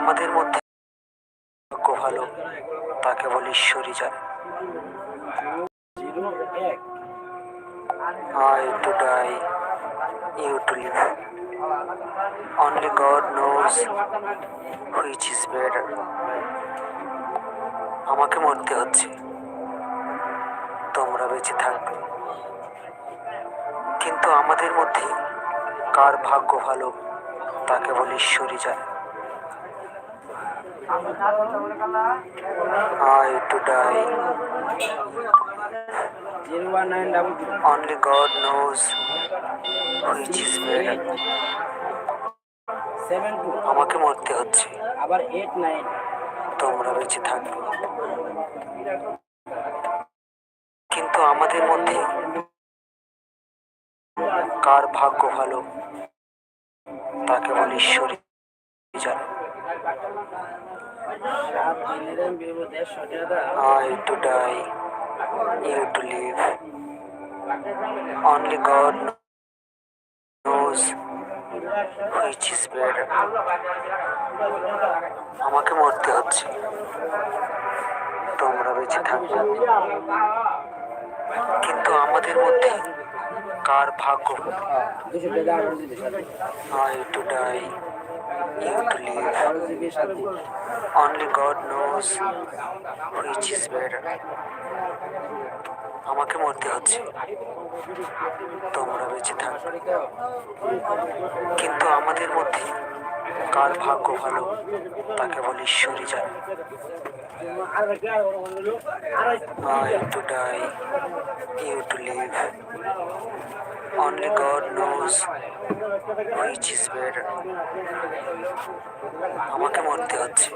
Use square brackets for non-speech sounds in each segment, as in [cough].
আমাদের মধ্যে ভাগ্য ভালো তাকে বলে ঈশ্বরই জানে I to die, you to live. Only God knows which is better. আমাকে মরতে হচ্ছে তোমরা বেঁচে থাকবে কিন্তু আমাদের মধ্যে কার ভাগ্য ভালো তাকে বলে ঈশ্বরই জানে I to die, only God knows which is better. আমাকে মরতে হচ্ছে। আবার এইট নাইন তোমরা বেঁচে থাকবে। কিন্তু আমাদের মধ্যে কার ভাগ্য ভালো তাকে বলে ঈশ্বরই জানে। I to die, you to live. Only God knows which is better. আমাকে মরতে হচ্ছে তোমরা বেঁচে থাকবে কিন্তু আমাদের মধ্যে কার ভাগ্য দুশো টাকা আঠারো আঠারো Only God knows which is better. আমাকে মরতে হচ্ছে তোমরা বেঁচে থাক কিন্তু আমাদের মধ্যে কার ভাগ্য ভালো তাকে বলে ঈশ্বরই জানে I to die, you to live. Only God knows which is better. আমাকে মরতে হচ্ছে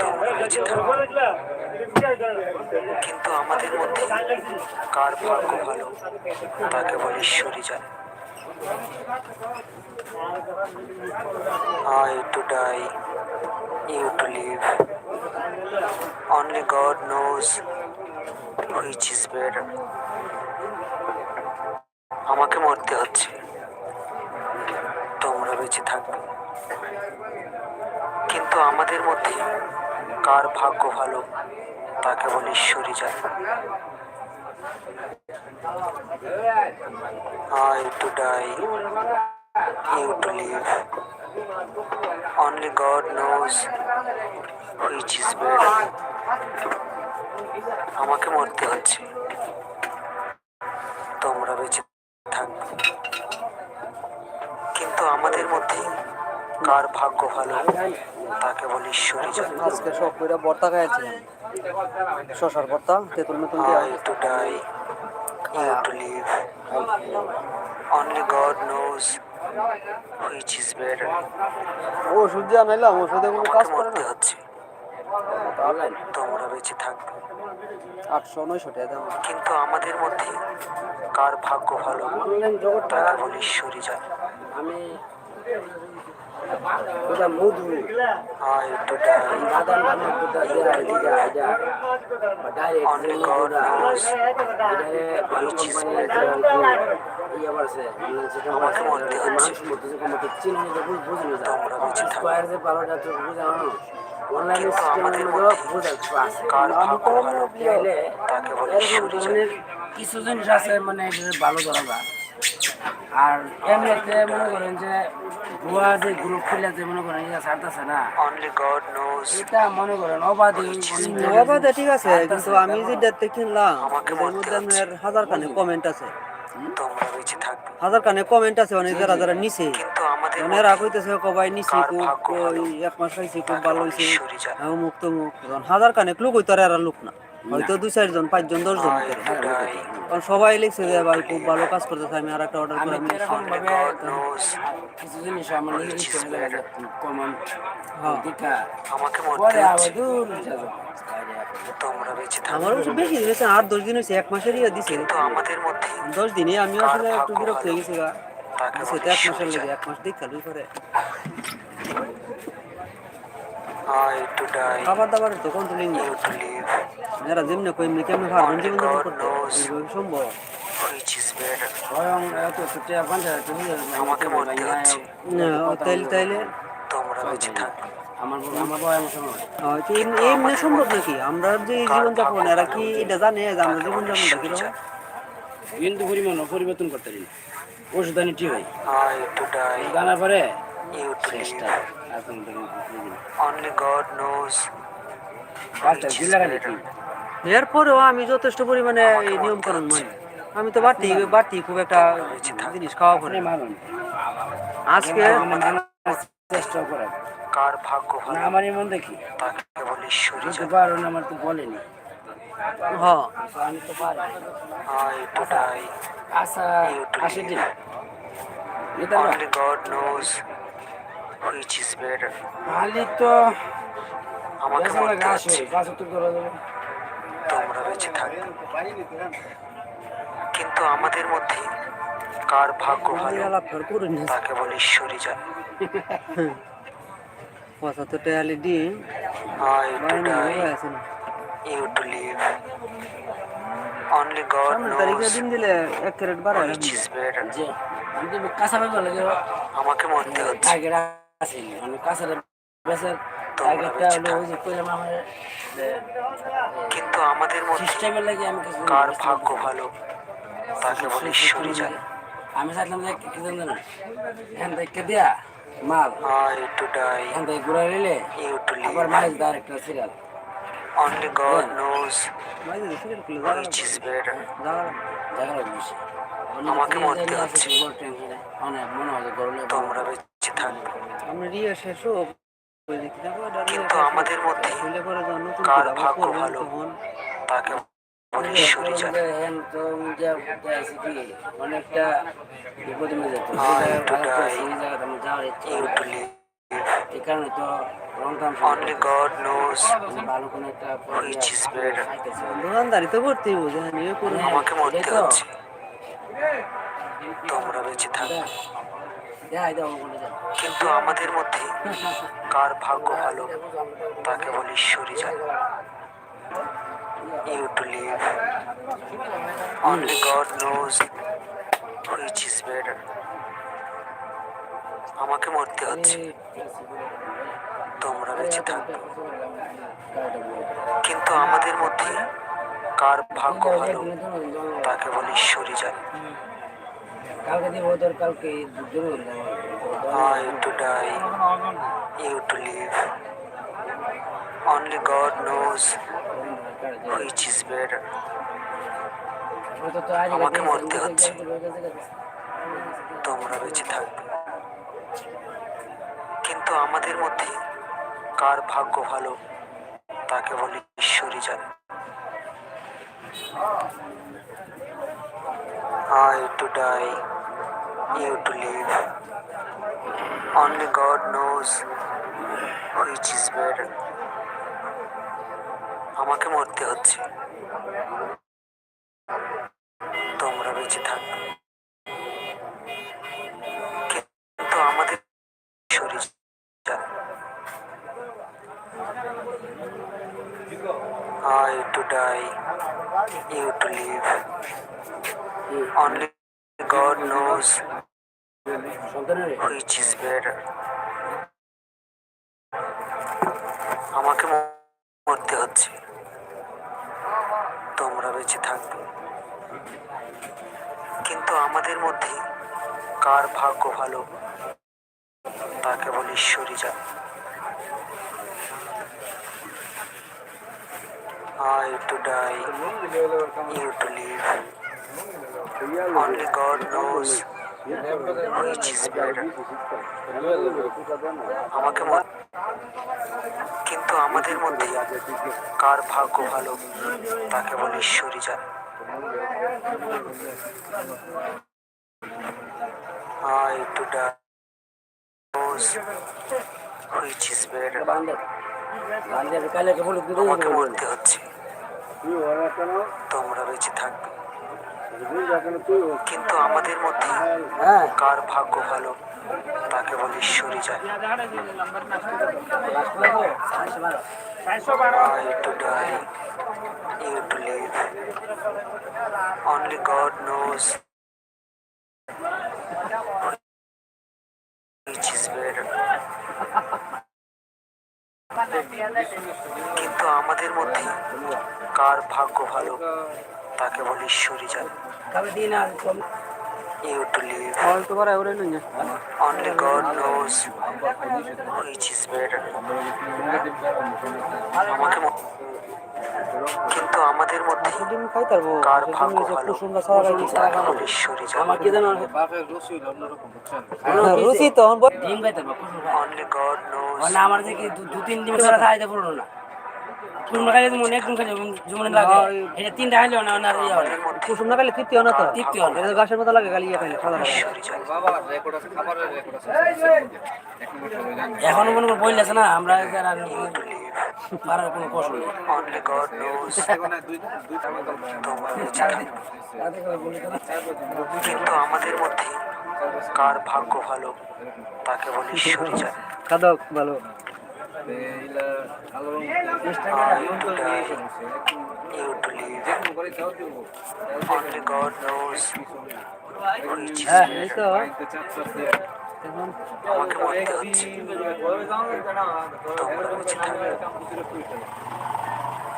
তোমরা বেঁচে থাকবে কিন্তু আমাদের মধ্যে কার ভাগ্য ভালো তাকে বলে ঈশ্বরই জানে I to die, you to live. Only God knows which is better. আমাকে মরতে হচ্ছে তোমরা বেঁচে থাকবে কিন্তু আমাদের মধ্যে কার ভাগ্য ভালো তাকে বলে ঈশ্বরই জানে I to die, you to live. Only God. আমাকে মরতে হচ্ছে কার ভাগ্য ভালো? তাকে বলি ঈশ্বরই জানে আজকে সব কইরা ভর্তা খাইছিলাম শশার ভর্তা তেঁতুল মেতুল দিয়ে। I to die, you to live. Only God knows which is better. ওষুধ যে আনাইলাম ওষুধে কোনো কাজ করে না। হচ্ছে? তোমরা বেঁচে থাকবে। আটশো নয়শো টাকা কিন্তু আমাদের মধ্যে কার ভাগ্য ভালো? তাকে বলে ঈশ্বরই জানে। আমি কোথা মধু বাদাম বাদাম কোথা ডাইরেক্ট ইয়ে বলছে কমতে চিনি বুঝি না যে তো বুঝানো অনলাইনে সিস্টেমের মধ্যে আছে তাকে বলে কিছু জিনিস আছে মানে ভালো ধরা যায় আর এমনিতে মনে করেন যে ভুয়া যে গ্রুপ খুলে যে মনে করেন এটা ছাড়তেছে না Only God knows এটা মনে করেন অবাধে বাবা ঠিক আছে কিন্তু আমি যে ডেটতে কিনলাম আমাকে এটার বলতে মধ্যে আপনার হাজার কানে কমেন্ট আছে তোমরা বেঁচে থাকবে। হাজার কানে কমেন্ট আছে অনেক যারা যারা নিছে। কিন্তু আমাদের অনেক রাগ হইতেছে কবাই নিছি খুব এক মাস খাইছি খুব ভালো ঈশ্বরই জানে। মুক্ত মুখ হাজার কানে লোক হইতো আর লোক না। হয়তো দুই চারজন পাঁচজন দশজন কারণ সবাই লিখছে যে ভাই খুব ভালো কাজ করতেছে আমি আর একটা অর্ডার করে আমি কিছু জিনিস আমার চলে কমেন্ট হ্যাঁ। দেখা আমাকে পরে মরতে আবার হচ্ছে দূর যাব। তোমরা বেঁচে থাকবে আমার বেশি দিন হয়েছে আট দশ দিন হয়েছে এক মাসের ইয়ে দিছে। আমাদের মধ্যে দশ দিনে আমি আসলে একটু বিরক্ত হয়ে? গেছি গা। এক মাসের লেগে এক মাস দেখ খালি করে খাবার দাবার তো কন্ট্রোলিং নেই। you to live. এরা যেমনি কই এমনি কেমনি পারবেন জীবন যাপন করতে সম্ভব? স্বয়ং এত ছুটে পঞ্চায়েত আমাকে হচ্ছে। তাইলে তাইলে? তোমরা বেঁচে থাকবে হয়। এমনি সম্ভব নাকি? আমরা যে জীবনযাপন এরা কি এটা জানে যে আমরা জীবনযাপনটা কীরকম কিন্তু পরিমাণ পরিবর্তন করতে পারি ওষুধ আনি ঠিক হয়। জানার পরে চেষ্টা জিল্লা গাড়ি কি এরপরেও আমি যথেষ্ট পরিমাণে এই নিয়ম কানুন মানি। আমি তো বাড়তি বাড়তি খুব একটা জিনিস খাওয়া পড়ে মানে আজকে চেষ্টা করে কার ভাগ্য না ভালো আমার এমন দেখি। তাকে কেবল ঈশ্বরই যদি জানে আমার তো বলেনি। হ। তো আমি তো পারি to আশা আশি দিন এটা না। Only তো আমাকে মরতে হচ্ছে তোমরা বেঁচে থাকবে কিন্তু আমাদের মধ্যে কার ভাগ্য ভালো? আলাপ করে করে নিয়ে তা কেবল ঈশ্বরই জানে। পঁচাত্তর টাকা ডিম. Only God knows এক ক্যারেট বাড়ায় which is better. আমাকে মরতে হচ্ছে। কাঁচাটা টার্গেটটা হলো ওই যে কইলাম আমার কিন্তু আমাদের লাগে আমি কিছু কার ভাগ্য ভালো তা কেবল ঈশ্বরই জানে। আমি চাইলাম যে কি জানেন এখান থেকে দেয়া? মাল। to die, এখান থেকে ঘুরে নিলে আবার মাইজ দেওয়ার একটা serial Only God knows which is better. আমাকে মরতে হচ্ছে। মনে গরলে তোমরা থাকবে কিন্তু আমাদের মধ্যে কার ভাগ্য ভালো? তখন। তা ঈশ্বরই জানে অনেকটা বিপদে যেত. এই কারণে Only God knows which is better. আমাকে মরতে তো। হচ্ছে। তোমরা বেঁচে থাকবে কিন্তু আমাদের মধ্যে কার ভাগ্য ভালো তা কেবল ঈশ্বরই জানে You to live. Only God knows. আমাকে মরতে হচ্ছে তোমরা বেঁচে থাকবে কিন্তু আমাদের মধ্যে কার ভাগ্য ভালো, তাকে কেবল ঈশ্বরই জানে কালকে দিব তোর কালকে দুধ I to die, you to live. Only God knows which is better. আমাকে মরতে হচ্ছে। তোমরা বেঁচে থাকবে কিন্তু আমাদের মধ্যে কার ভাগ্য ভালো তা কেবল ঈশ্বরই জানে I to die, you to live. Only God knows which is better. আমাকে মরতে হচ্ছে তোমরা বেঁচে থাকবে কিন্তু আমাদের শরীর I to die, you to live. Only God knows which is better. আমাকে মরতে হচ্ছে। তোমরা বেঁচে থাকবে। কিন্তু আমাদের মধ্যে কার ভাগ্য ভালো? তা কেবল ঈশ্বরই জানে। I to die, you to live. Only God knows which is better. আমাকে কিন্তু আমাদের মধ্যে কার ভাগ্য ভালো তা কেবল ঈশ্বরই জানে I to die knows which is better. বান্ধব বান্ধব কালে কেবল আমাকে মরতে হচ্ছে তোমরা বেঁচে থাকবে কিন্তু আমাদের মধ্যে হ্যাঁ কার ভাগ্য ভালো তা কেবল ঈশ্বরই জানে I to die, you to live. Only God knows which is better. কিন্তু আমাদের মধ্যে কার ভাগ্য ভালো তাকে বলে ঈশ্বরী জানে। তবে দিন আর কম। ইউ টু লিভ হয়তো পারে ওরে লই না Only God knows which is better. আমাকে কিন্তু আমাদের মধ্যে কার ভাগ্য ভালো? তাকে বলে জানে। আমার কি জানো রুচি তখন বল ডিম খাইতে পারব কুসুম খাই Only God knows মানে আমার যে দু- দু তিন খাইতে পারব না। কুসুম লাগে। এটা না না ইয়ে কুসুম না। খাইলে তৃপ্তি না তো? তৃপ্তি এটা গাছের মতো লাগে ইয়ে খাইলে জানে এখনও মনে করে বইলে আছে না? আমরা যারা কোনো কষ্ট নেই। কিন্তু আমাদের মধ্যে কার ভাগ্য ভালো তাকে বলে জানে। খাদক ভালো।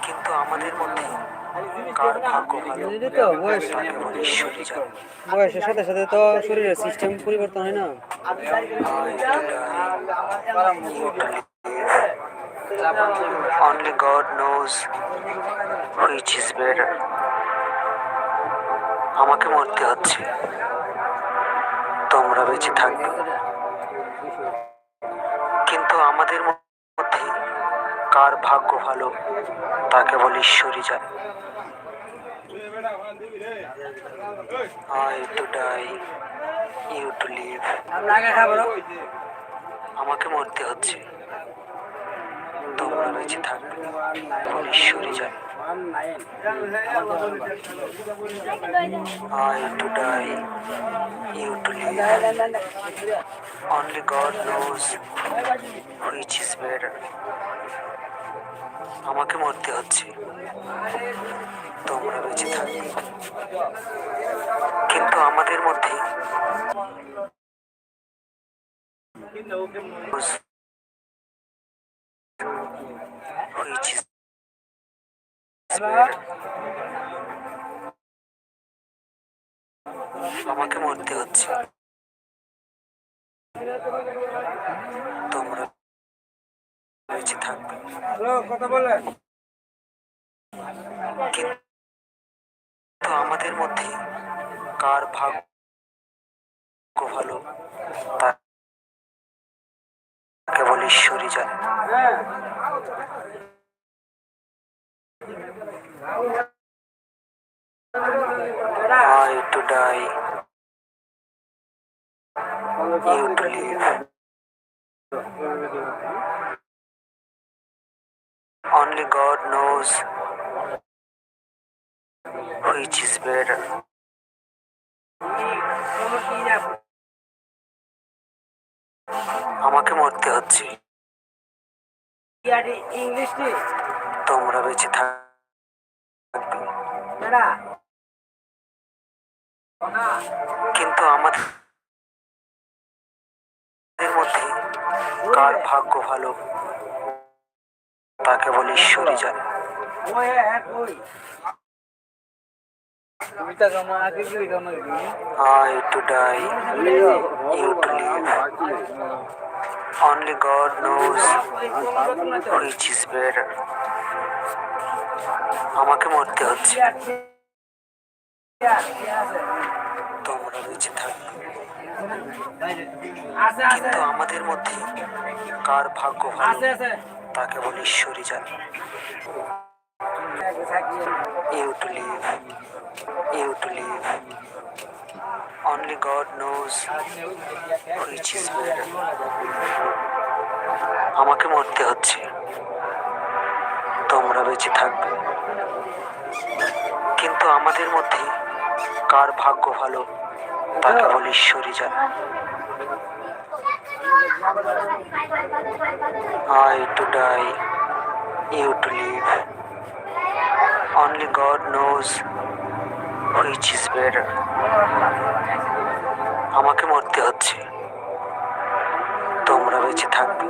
কিন্তু আমাদের মধ্যে বয়সের সাথে সাথে তো শরীরের সিস্টেম পরিবর্তন হয় না I to die, you to live. Only God knows which is better. আমাকে মরতে হচ্ছে তোমরা বেঁচে থাকবে কিন্তু আমাদের মধ্যে কার ভাগ্য ভালো তাকে বলে ঈশ্বরই জানে I to die, you to live. আমরা আগে খাব না? আমাকে মরতে হচ্ছে তোমরা বেঁচে থাকবে বলে ঈশ্বরই জানে I to die, you to live. Only God knows which is better. আমাকে মরতে হচ্ছে তোমরা বেঁচে থাকবে কিন্তু আমাদের মধ্যে which is আমাকে মরতে হচ্ছে তোমরা বেঁচে থাকবে কথা বলে কিন্তু আমাদের মধ্যে কার ভাগ্য ভালো তা- কেবল ঈশ্বরই জানে। I to die, you to live. Only God knows which is better. আমাকে মরতে হচ্ছে ইংলিশ তোমরা বেঁচে থাকবে। না কিন্তু আমাদের মধ্যে কার ভাগ্য ভালো তাকে বলে ঈশ্বরই জানে। I to die, you to live. Only God knows which is better. আমাকে মরতে হচ্ছে। তোমরা বেঁচে থাকবে। কিন্তু আমাদের মধ্যে কার ভাগ্য ভালো? আছে আছে। তাকে বলে ঈশ্বরই জানে। You to live, you to live. Only God knows which is better. আমাকে মরতে হচ্ছে তোমরা বেঁচে থাকবে কিন্তু আমাদের মধ্যে কার ভাগ্য ভালো তাকে বলে ঈশ্বরই জানে I to die, you to live. Only God knows which is better. আমাকে মরতে হচ্ছে তোমরা বেঁচে থাকবে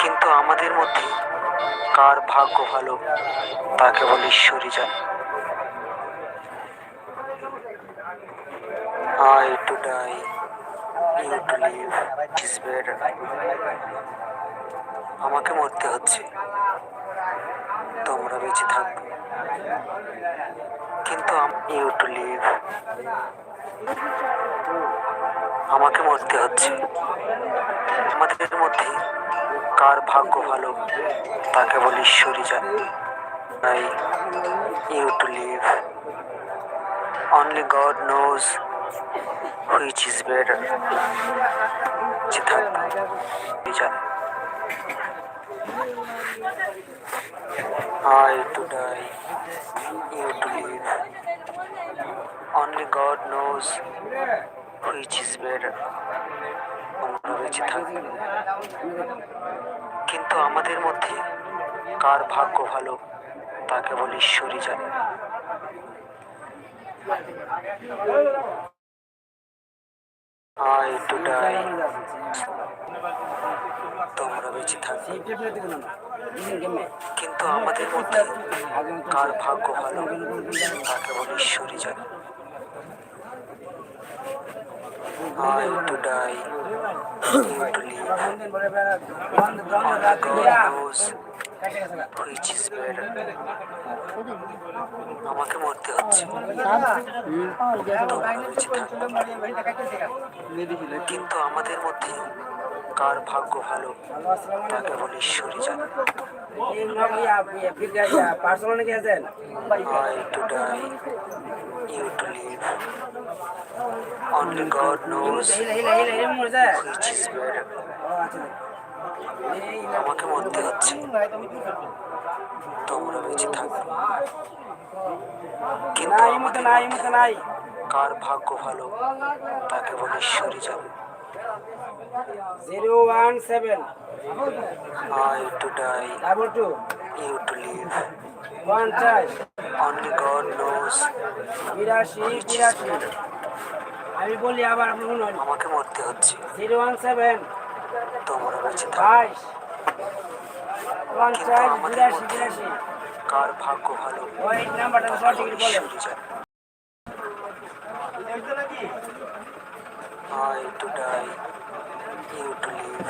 কিন্তু আমাদের মধ্যে কার ভাগ্য ভালো তা কেবল ঈশ্বরই জানে I to die, you to live is better. আমাকে মরতে হচ্ছে তোমরা বেঁচে থাকবে। কিন্তু ইউ টু লিভ আমাকে মরতে হচ্ছে। আমাদের মধ্যে কার ভাগ্য ভালো তা কেবল ঈশ্বরই জানে তাই you to live only God knows which is better যে থাকবে। জানে I to die, you to live. Only God knows which is better. তোমরা বেঁচে থাকবে কিন্তু আমাদের মধ্যে কার ভাগ্য ভালো তা কেবল ঈশ্বরই জানে I to die, তোমরা বেঁচে থাকবে কিন্তু আমাদের মধ্যে কার ভাগ্য ভালো তা কেবল ঈশ্বরই জানে. আমাকে মরতে হচ্ছে। কিন্তু আমাদের মধ্যে কার ভাগ্য ভালো তাকে কেবল ঈশ্বরই জানে I to die, you to live. Only God knows which is better. আমাকে মরতে হচ্ছে তোমরা বেঁচে থাকবে কিন্তু কার ভাগ্য ভালো তাকে বলে ঈশ্বরই জানে zero one seven I to die, double two you to live. One চার Only God knows. বিরাশি বিরাশি। আমি বলি আবার আপনি শুনুন আমাকে মরতে হচ্ছে। জিরো ওয়ান সেভেন তোমরা বেঁচে বাইশ। ওয়ান চার বিরাশি বিরাশি। কার ভাগ্য ভালো? ওই নাম্বারটা সঠিক বলেন ঈশ্বরই জানে I to die, you to live.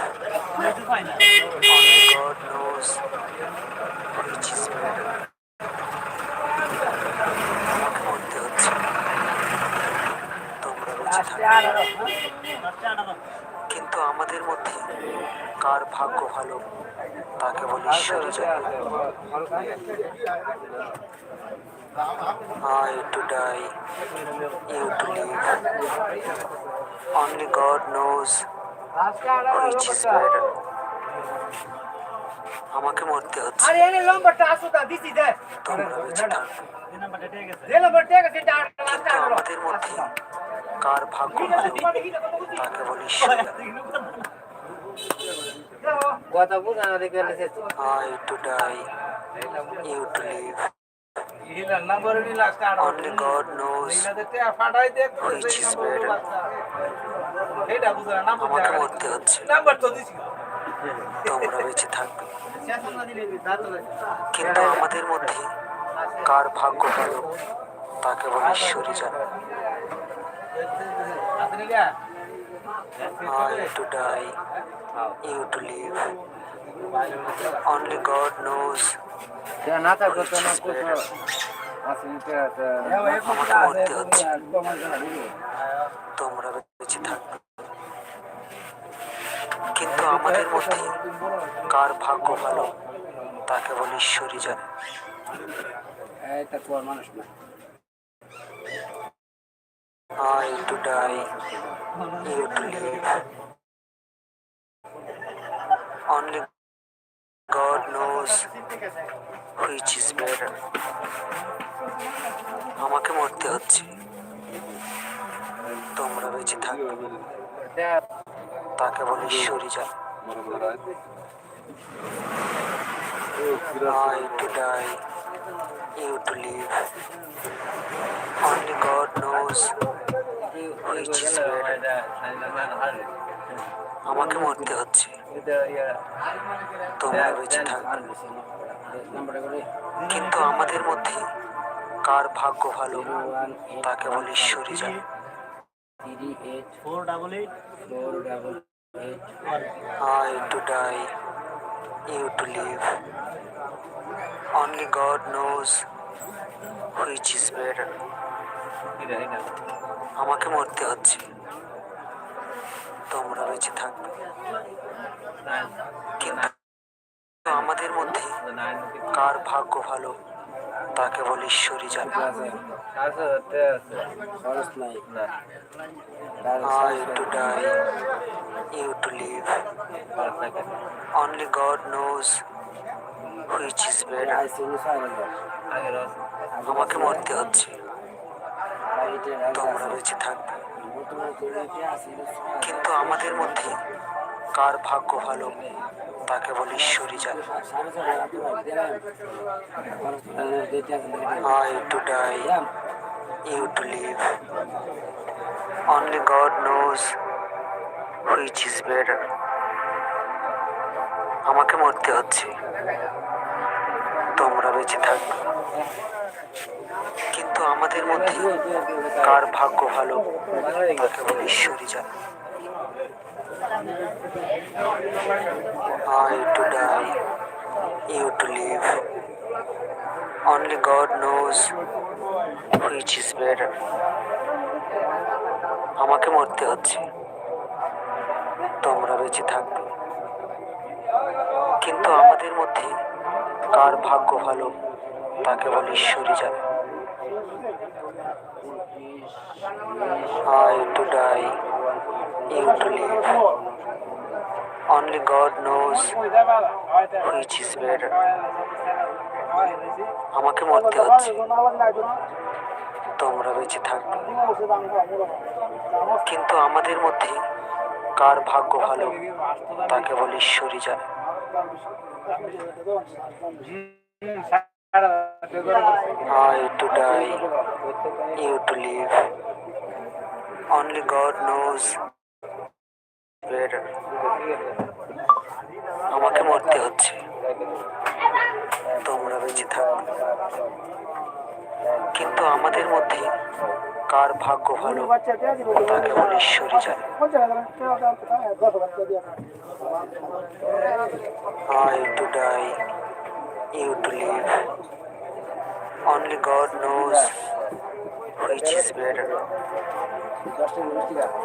কিন্তু আমাদের মধ্যে কার ভাগ্য ভালো, তাকে কেবল ঈশ্বর I to die you to live only God knows আমাকে মরতে হচ্ছে। আরে এনে লম্বাটা আসুতা দিছি দে। তোমরা বেঁচে থাকবে দে আমাদের মধ্যে কার ভাগ্য ভালো তা কেবল ঈশ্বর জানে কথা বুঝা। না দেখে I to die, you to live. Number নিলা আজকে আঠারো Only God knows which is better. আমাকে মরতে হচ্ছে। নাম্বার তো দিছি। তোমরা বেঁচে থাকবে। [laughs] কিন্তু আমাদের মধ্যে কার ভাগ্য ভালো তা কেবল ঈশ্বরই জানে। I to die, you to live. Only God knows না থাকো which is better. আমাকে মরতে হচ্ছে। তোমরা বেঁচে থাকবে। কিন্তু আমাদের মধ্যে কার ভাগ্য ভালো তা কেবল ঈশ্বরই জানে I to die, you to live. Only God knows which is better. আমাকে মরতে হচ্ছে তোমরা বেঁচে থাকবে তা কেবল ঈশ্বরই জানে I to die, you. আমাকে মরতে হচ্ছে। তোমরা বেঁচে থাকবে কিন্তু আমাদের মধ্যে কার ভাগ্য ভালো? তাকে বলে ঈশ্বরই জানে I to die, you to live. Only God knows which is better. আমাকে মরতে হচ্ছে তোমরা বেঁচে থাকবে কিন্তু আমাদের মধ্যে কার ভাগ্য ভালো তাকে বলে ঈশ্বরই জানে খরচ নাই। I to die, you to live. Only God knows which is better. আমাকে মরতে হচ্ছে। তোমরা বেঁচে থাকবে। কিন্তু আমাদের মধ্যে কার ভাগ্য ভালো? তাকে বলে ঈশ্বরই জানে। I to die, you to live. Only God knows which is better. আমাকে মরতে হচ্ছে। তোমরা বেঁচে থাকবে। কিন্তু আমাদের মধ্যে কার ভাগ্য ভালো? বলে ঈশ্বরই জানে। I to die, you to live. Only God knows which is better. আমাকে মরতে হচ্ছে তোমরা বেঁচে থাকবে কিন্তু আমাদের মধ্যে কার ভাগ্য ভালো তাকে বলে ঈশ্বরই জানে I to die, you to live. only God knows which is better. আমাকে মরতে হচ্ছে। তোমরা বেঁচে থাকবে। কিন্তু আমাদের মধ্যে কার ভাগ্য ভালো তা কেবল ঈশ্বরই জানে। I to die you to live only God knows আমাকে মরতে হচ্ছে তোমরা বেঁচে থাকবে কিন্তু আমাদের মধ্যে কার ভাগ্য ভালো তাকে বলে ঈশ্বরই জানে to die, you to live. Only God knows which is better. দশটা